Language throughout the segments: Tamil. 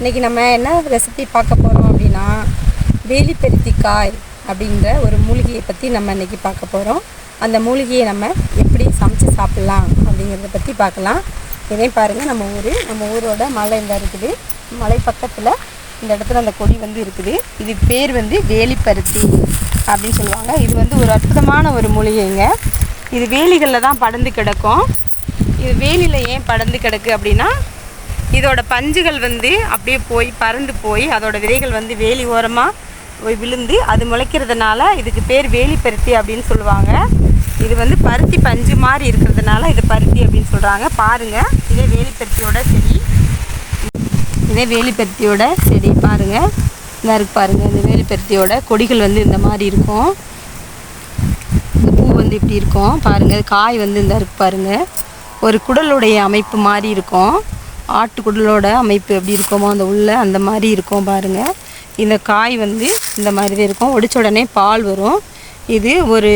இன்றைக்கி நம்ம என்ன ரெசிபி பார்க்க போகிறோம் அப்படின்னா வேலிப்பருத்திக்காய் அப்படின்ற ஒரு மூலிகையை பற்றி நம்ம இன்றைக்கி பார்க்க போகிறோம் அந்த மூலிகையை நம்ம எப்படி சமைச்சு சாப்பிட்லாம் அப்படிங்கிறத பற்றி பார்க்கலாம். இதே பாருங்கள் நம்ம ஊர் நம்ம ஊரோட மலை இங்கே இருக்குது. மலை பக்கத்தில் இந்த இடத்துல அந்த கொடி வந்து இருக்குது. இது பேர் வந்து வேலிப்பருத்தி அப்படின்னு சொல்லுவாங்க. இது வந்து ஒரு அற்புதமான ஒரு மூலிகைங்க. இது வேலிகளில் தான் படர்ந்து கிடக்கும். இது வேலியில் ஏன் படர்ந்து கிடக்கு அப்படின்னா இதோட பஞ்சுகள் வந்து அப்படியே போய் பறந்து போய் அதோட விதைகள் வந்து வேலி ஓரமாக போய் விழுந்து அது முளைக்கிறதுனால இதுக்கு பேர் வேலிப்பருத்தி அப்படின்னு சொல்லுவாங்க. இது வந்து பருத்தி பஞ்சு மாதிரி இருக்கிறதுனால இது பருத்தி அப்படின்னு சொல்கிறாங்க பாருங்கள் இதே வேலிப்பருத்தியோட செடி. இதே வேலிப்பருத்தியோட செடி பாருங்கள் இதாக இருக்கு பாருங்கள் இந்த வேலிப்பருத்தியோட கொடிகள் வந்து இந்த மாதிரி இருக்கும். இந்த பூ வந்து இப்படி இருக்கும். பாருங்கள் காய் வந்து இந்த இருக்கு பாருங்கள் ஒரு குடலுடைய அமைப்பு மாதிரி இருக்கும். ஆட்டுக்குடலோட அமைப்பு எப்படி இருக்குமோ அந்த உள்ள அந்த மாதிரி இருக்கும் பாருங்கள் இந்த காய் வந்து இந்த மாதிரி தான் இருக்கும். ஒடிச்ச உடனே பால் வரும். இது ஒரு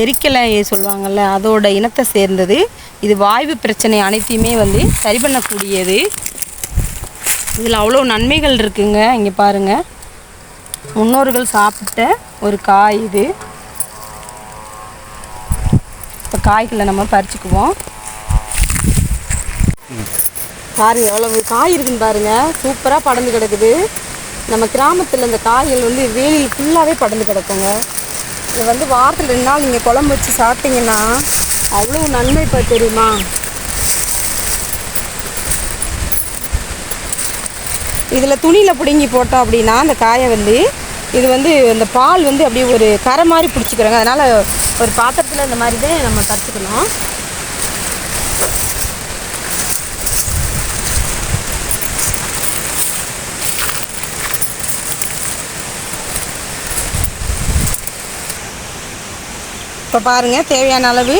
எரிக்கலை சொல்லுவாங்கள்ல அதோட இனத்தை சேர்ந்தது. இது வாய்வு பிரச்சனை அனைத்தையுமே வந்து சரி பண்ணக்கூடியது. இதில் அவ்வளோ நன்மைகள் இருக்குங்க இங்கே பாருங்கள் முன்னோர்கள் சாப்பிட்ட ஒரு காய் இது. இப்போ காய்களை நம்ம பறிச்சுக்குவோம். பாருங்கள் எவ்வளவு காய் இருக்குன்னு பாருங்கள் சூப்பராக படந்து கிடக்குது. நம்ம கிராமத்தில் இந்த காய்கள் வந்து வேலியில் ஃபுல்லாகவே படந்து கிடக்குங்க. இது வந்து வாரத்தில் ரெண்டு நாள் நீங்கள் குழம்பு வச்சு சாப்பிட்டீங்கன்னா அவ்வளோ நன்மை இப்போ தெரியுமா? இதில் துணியில் பிடுங்கி போட்டோம் அப்படின்னா அந்த காயை வந்து இது வந்து இந்த பால் வந்து அப்படியே ஒரு கரை மாதிரி பிடிச்சிக்கிறாங்க. அதனால் ஒரு பாத்திரத்தில் இந்த மாதிரி தான் நம்ம தச்சுக்கணும் இப்போ பாருங்கள் தேவையான அளவு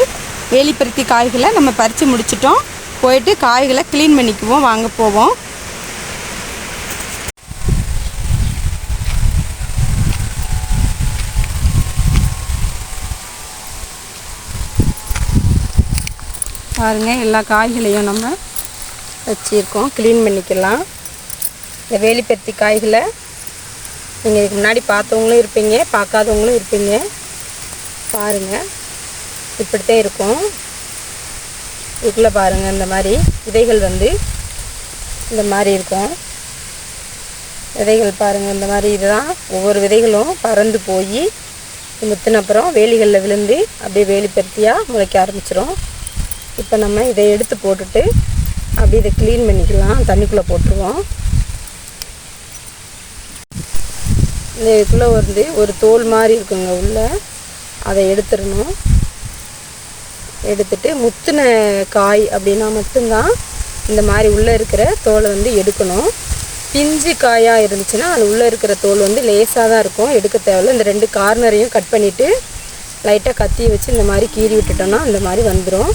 வேலிப்பருத்தி காய்களை நம்ம பறித்து முடிச்சிட்டோம். போயிட்டு காய்களை க்ளீன் பண்ணிக்குவோம் வாங்க போவோம். பாருங்கள் எல்லா காய்களையும் நம்ம வச்சுருக்கோம். க்ளீன் பண்ணிக்கலாம். இந்த வேலிப்பருத்தி காய்களை நீங்கள் இதுக்கு முன்னாடி பார்த்தவங்களும் இருப்பீங்க பார்க்காதவங்களும் இருப்பீங்க. பாருங்கள் இப்படித்தான் இருக்கும். இதுக்குள்ளே பாருங்கள் இந்த மாதிரி விதைகள் வந்து இந்த மாதிரி இருக்கும். விதைகள் பாருங்கள் இந்த மாதிரி இதுதான். ஒவ்வொரு விதைகளும் பறந்து போய் முத்தின அப்புறம் வேலிகளில் விழுந்து அப்படியே வேலிப்பருத்தியாக முளைக்க ஆரம்பிச்சிடும் இப்போ நம்ம இதை எடுத்து போட்டுட்டு அப்படியே இதை க்ளீன் பண்ணிக்கலாம். தண்ணிக்குள்ளே போட்டுருவோம். இந்த இதுக்குள்ளே வந்து ஒரு தோல் மாதிரி இருக்குங்க உள்ளே. அதை எடுத்துடணும். எடுத்துட்டு முத்தின காய் அப்படின்னா மட்டும்தான் இந்த மாதிரி உள்ளே இருக்கிற தோலை வந்து எடுக்கணும். பிஞ்சு காயாக இருந்துச்சுன்னா அது உள்ளே இருக்கிற தோல் வந்து லேசாக தான் இருக்கும். எடுக்க தேவையில்ல. இந்த ரெண்டு கார்னரையும் கட் பண்ணிவிட்டு லைட்டாக கத்தி வச்சு இந்த மாதிரி கீறி விட்டுட்டோம்னா இந்த மாதிரி வந்துடும்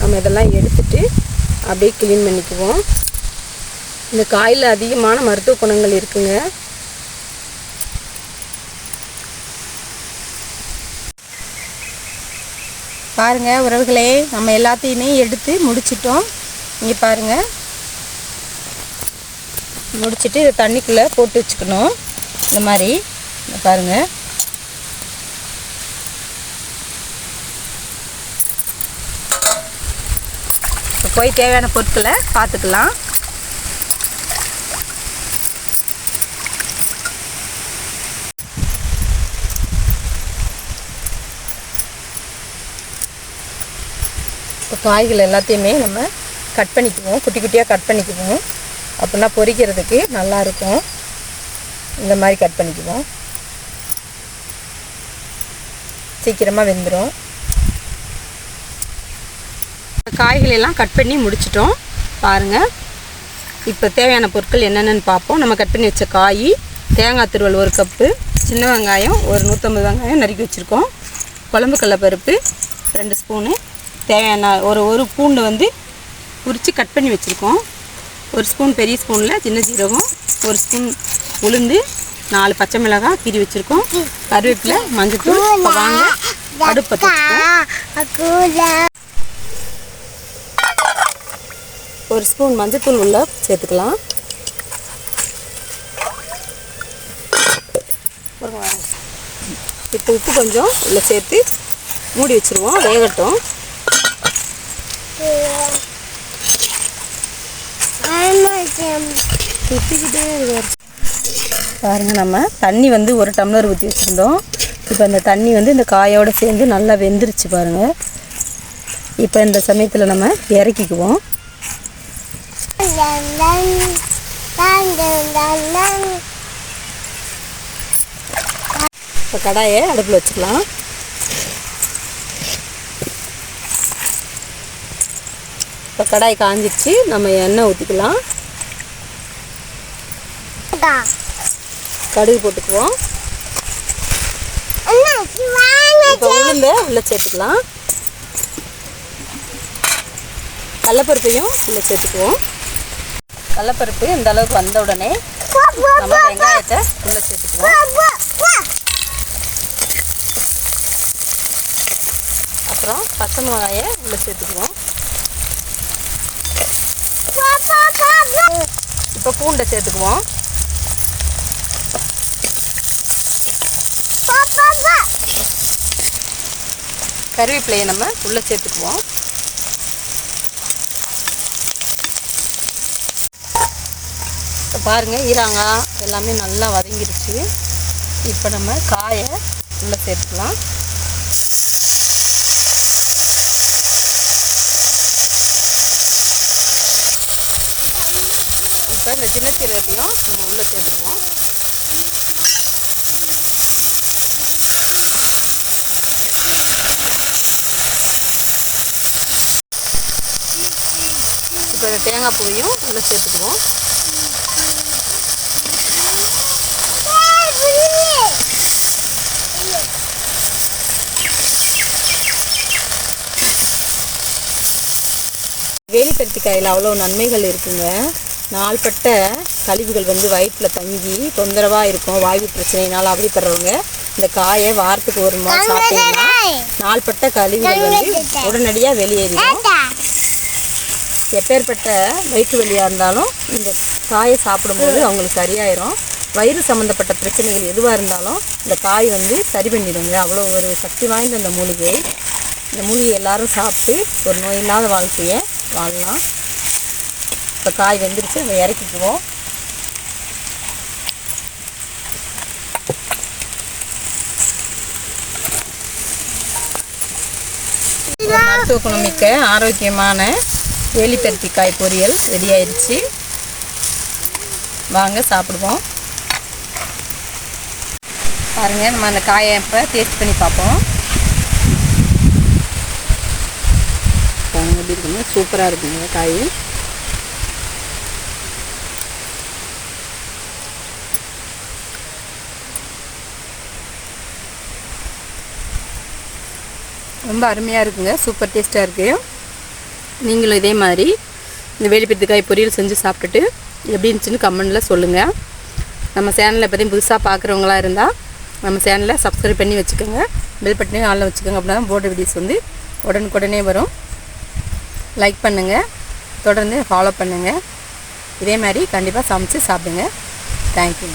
நம்ம இதெல்லாம் எடுத்துட்டு அப்படியே க்ளீன் பண்ணிக்குவோம். இந்த காயில் அதிகமான மருத்துவ குணங்கள் இருக்குங்க. பாருங்கள் உறவுகளே நம்ம எல்லாத்தையுமே எடுத்து முடிச்சிட்டோம். இங்கே பாருங்கள் முடிச்சிட்டு இதை தண்ணிக்குள்ளே போட்டு வச்சுக்கணும். இந்த மாதிரி. பாருங்கள் போய் தேவையான பொருட்களை பார்த்துக்கலாம். இப்போ காய்கள் எல்லாத்தையுமே நம்ம கட் பண்ணிக்குவோம். குட்டி குட்டியாக கட் பண்ணிக்குவோம். அப்படின்னா பொரிக்கிறதுக்கு நல்லா இருக்கும் இந்த மாதிரி கட் பண்ணிக்குவோம். சீக்கிரமாக வெந்துடும் காய்களெல்லாம் கட் பண்ணி முடிச்சிட்டோம். பாருங்கள் இப்போ தேவையான பொருட்கள் என்னென்னு பார்ப்போம். நம்ம கட் பண்ணி வச்ச காய் தேங்காய் திருவல் ஒரு கப்பு சின்ன வெங்காயம் ஒரு நூற்றம்பது வெங்காயம் நறுக்கி வச்சுருக்கோம். குழம்பு கடலப்பருப்பு ரெண்டு ஸ்பூனு தேவையான ஒரு ஒரு பூண்டு வந்து உரித்து கட் பண்ணி வச்சுருக்கோம். ஒரு ஸ்பூன் பெரிய ஸ்பூனில் சின்ன சீரகம் ஒரு ஸ்பூன் உளுந்து நாலு பச்சை மிளகாய் கீரி வச்சுருக்கோம். கருவேப்பிலை மஞ்சத்தூள் இப்போ வாங்க அடுப்பை ஒரு ஸ்பூன் மஞ்சத்தூள் உள்ள சேர்த்துக்கலாம். இப்போ உப்பு கொஞ்சம் உள்ளே சேர்த்து மூடி வச்சுருவோம். வேகட்டும். சுற்றிக்கிட்டே பாருங்கள் நம்ம தண்ணி வந்து ஒரு டம்ளர் ஊற்றி வச்சுருந்தோம். இப்போ இந்த தண்ணி வந்து இந்த காயோடு சேர்ந்து நல்லா வெந்துருச்சு பாருங்கள் இப்போ இந்த சமயத்தில் நம்ம இறக்கிக்குவோம். இப்போ கடாயை அடுப்பில் வச்சுக்கலாம். இப்போ கடாய் காஞ்சிருச்சு நம்ம எண்ணெய் ஊற்றிக்கலாம் கடுகு போட்டுக்குவோம். இப்போ உளுந்த உள்ள சேர்த்துக்கலாம். கடலப்பருப்பையும் உள்ள சேர்த்துக்குவோம். கடலப்பருப்பு இந்த அளவுக்கு வந்த உடனே நம்ம வெங்காயத்தை உள்ள சேர்த்துக்குவோம். அப்புறம் பச்சை மிளகாயை உள்ள சேர்த்துக்குவோம். இப்போ பூண்டை சேர்த்துக்குவோம். கருவேப்பிலையை நம்ம உள்ளே சேர்த்துக்குவோம். இப்போ பாருங்கள் ஈராங்காய் எல்லாமே நல்லா வதங்கிருச்சு. இப்போ நம்ம காயை உள்ளே சேர்த்துக்கலாம். இப்போ இந்த சின்ன சீரகத்தையும் நம்ம உள்ளே சேர்த்துக்குவோம். இப்போ தேங்காய் பூவையும் உள்ளே சேர்த்துக்குவோம். வேலிப்பருத்திக்காயில் அவ்வளோ நன்மைகள் இருக்குங்க. நாள்பட்ட கழிவுகள் வந்து வயிற்றில் தங்கி தொந்தரவாக இருக்கும். வாய்வு பிரச்சனையினால் அவதிப்படுறவங்க இந்த காயை வாரத்துக்கு ஒரு மாதம் சாப்பிட்டீங்கன்னா நாள்பட்ட கழிவுகள் வந்து உடனடியாக வெளியேறிடும். எப்பேற்பட்ட வயிற்று வலியாக இருந்தாலும் இந்த காயை சாப்பிடும்போது அவங்களுக்கு சரியாயிரும். வயிறு சம்மந்தப்பட்ட பிரச்சனைகள் எதுவாக இருந்தாலும் இந்த காய் வந்து சரி பண்ணிடுங்க. அவ்வளோ ஒரு சக்தி வாய்ந்த இந்த மூலிகை. இந்த மூலிகை எல்லாரும் சாப்பிட்டு ஒரு நோய் இல்லாத வாழ்க்கையை வாழலாம். இப்போ காய் வெந்துருச்சு அதை இறக்கிக்குவோம். மருத்துவ குணமிக்க ஆரோக்கியமான வேலிப்பருத்திக்காய் பொரியல் ரெடி ஆயிடுச்சு. வாங்க சாப்பிடுவோம். பாருங்கள் நம்ம அந்த காயை இப்போ டேஸ்ட் பண்ணி பார்ப்போம். பாருங்க எப்படி இருக்குங்க? சூப்பராக இருக்குங்க காய். ரொம்ப அருமையாக இருக்குங்க. சூப்பர் டேஸ்ட்டாக இருக்குது நீங்களும் இதே மாதிரி இந்த வேலிப்பித்துக்காய் பொரியல் செஞ்சு சாப்பிட்டுட்டு எப்படி இருந்துச்சுன்னு கமெண்டில் சொல்லுங்கள் நம்ம சேனலை பற்றி புதுசாக பார்க்குறவங்களா இருந்தால் நம்ம சேனலை சப்ஸ்கிரைப் பண்ணி வச்சுக்கோங்க. பெல் பட்டனையும் ஆளில் வச்சுக்கோங்க. அப்படின்னா தான் போர்டு வீடியோஸ் வந்து உடனுக்குடனே வரும். லைக் பண்ணுங்கள் தொடர்ந்து ஃபாலோ பண்ணுங்கள் இதே மாதிரி கண்டிப்பாக சமைச்சு சாப்பிடுங்க. தேங்க்யூ